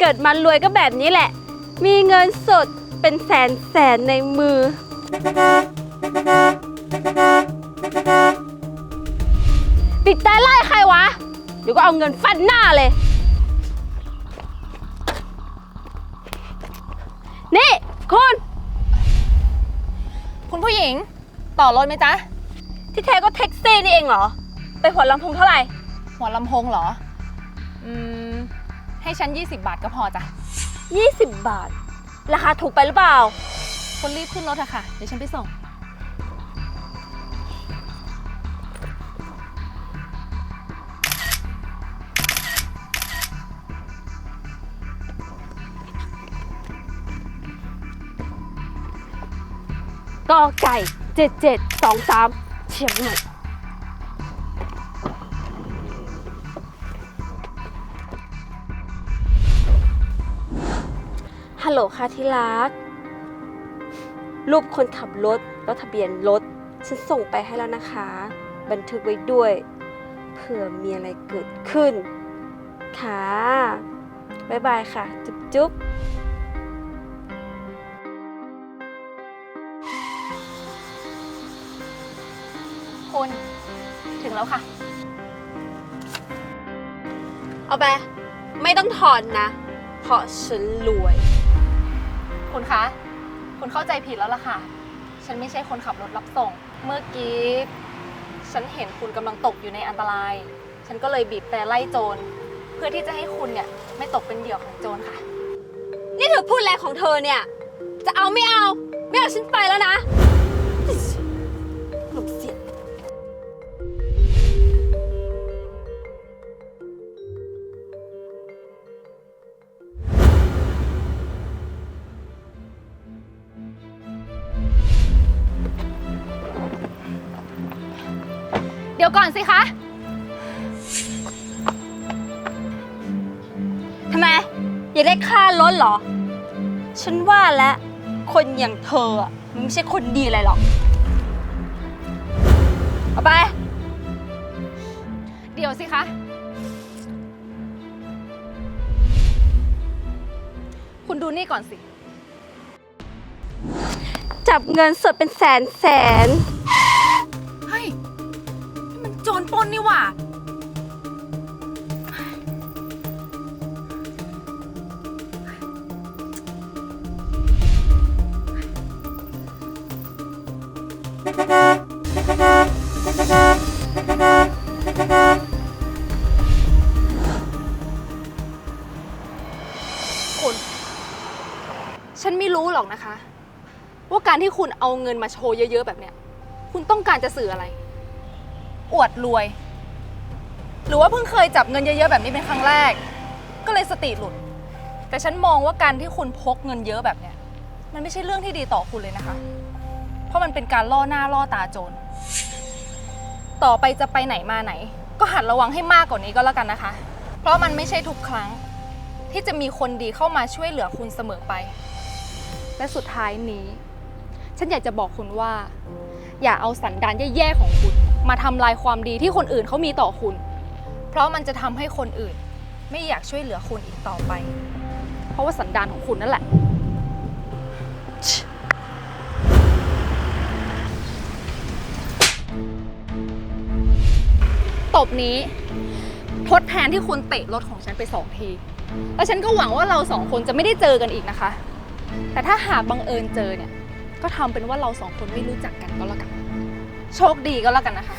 เกิดมารวยก็แบบนี้แหละ มีเงินสดเป็นแสนแสนในมือ ติดใจไล่ใครวะ เดี๋ยวก็เอาเงินฟันหน้าเลย นี่คุณคุณผู้หญิง ต่อรถไหมจ๊ะ ที่แท้ก็แท็กซี่นี่เองเหรอ ไปหัวลำโพงเท่าไหร่ หัวลำโพงเหรอ อืม ให้ฉัน 20 บาทก็พอจ้ะ 20 บาท ราคาถูกไปหรือเปล่า คุณรีบขึ้นรถเถอะค่ะ เดี๋ยวฉันไปส่ง กอไก่ 7723 เชียงใหม่ ฮัลโหลค่ะที่รัก รูปคนขับรถแล้วทะเบียนรถ ฉันส่งไปให้แล้วนะคะ บันทึกไว้ด้วย เผื่อมีอะไรเกิดขึ้น ค่ะ บ๊ายบายค่ะ จุ๊บจุ๊บคุณถึงแล้วค่ะ เอาไป ไม่ต้องถอนนะ เพราะฉันรวย คุณคะ คุณเข้าใจผิดแล้วล่ะค่ะ ฉันไม่ใช่คนขับรถรับส่ง เมื่อกี้ ฉันเห็นคุณกำลังตกอยู่ในอันตราย ฉันก็เลยบีบแต่ไล่โจร เพื่อที่จะให้คุณเนี่ยไม่ตกเป็นเหยื่อของโจรค่ะ นี่เธอพูดอะไรของเธอเนี่ย จะเอาไม่เอา ไม่เอาฉันไปแล้วนะ ยวก่อนสิคะ ทำไม อยากได้ค่ารถเหรอ ฉันว่าแล้ว คนอย่างเธออะมันไม่ใช่คนดีอะไรหรอก เอาไป เดี๋ยวสิคะ คุณดูนี่ก่อนสิ จับเงินสดเป็นแสนแสน ปล้นนี่หว่า คุณ ฉันไม่รู้หรอกนะคะ ว่าการที่คุณเอาเงินมาโชว์เยอะๆแบบเนี้ย คุณต้องการจะสื่ออะไร อวดรวย หรือว่าเพิ่งเคยจับเงินเยอะๆแบบนี้เป็นครั้งแรก ก็เลยสติหลุด แต่ฉันมองว่าการที่คุณพกเงินเยอะแบบเนี้ยมันไม่ใช่เรื่องที่ดีต่อคุณเลยนะคะ เพราะมันเป็นการล่อหน้าล่อตาโจร ต่อไปจะไปไหนมาไหน ก็หัดระวังให้มากกว่านี้ก็แล้วกันนะคะ เพราะมันไม่ใช่ทุกครั้ง ที่จะมีคนดีเข้ามาช่วยเหลือคุณเสมอไป และสุดท้ายนี้ ฉันอยากจะบอกคุณว่า อย่าเอาสันดานแย่ๆของคุณ มาทำลายความดีที่คนอื่นเขามีต่อคุณ เพราะมันจะทำให้คนอื่น ไม่อยากช่วยเหลือคุณอีกต่อไป เพราะว่าสันดานของคุณนั่นแหละ ตบนี้ ทดแทนที่คุณเตะรถของฉันไปสองที แล้วฉันก็หวังว่าเราสองคนจะไม่ได้เจอกันอีกนะคะ แต่ถ้าหากบังเอิญเจอเนี่ย ก็ทำเป็นว่าเราสองคนไม่รู้จักกันก็แล้วกัน โชคดีก็แล้วกันนะคะ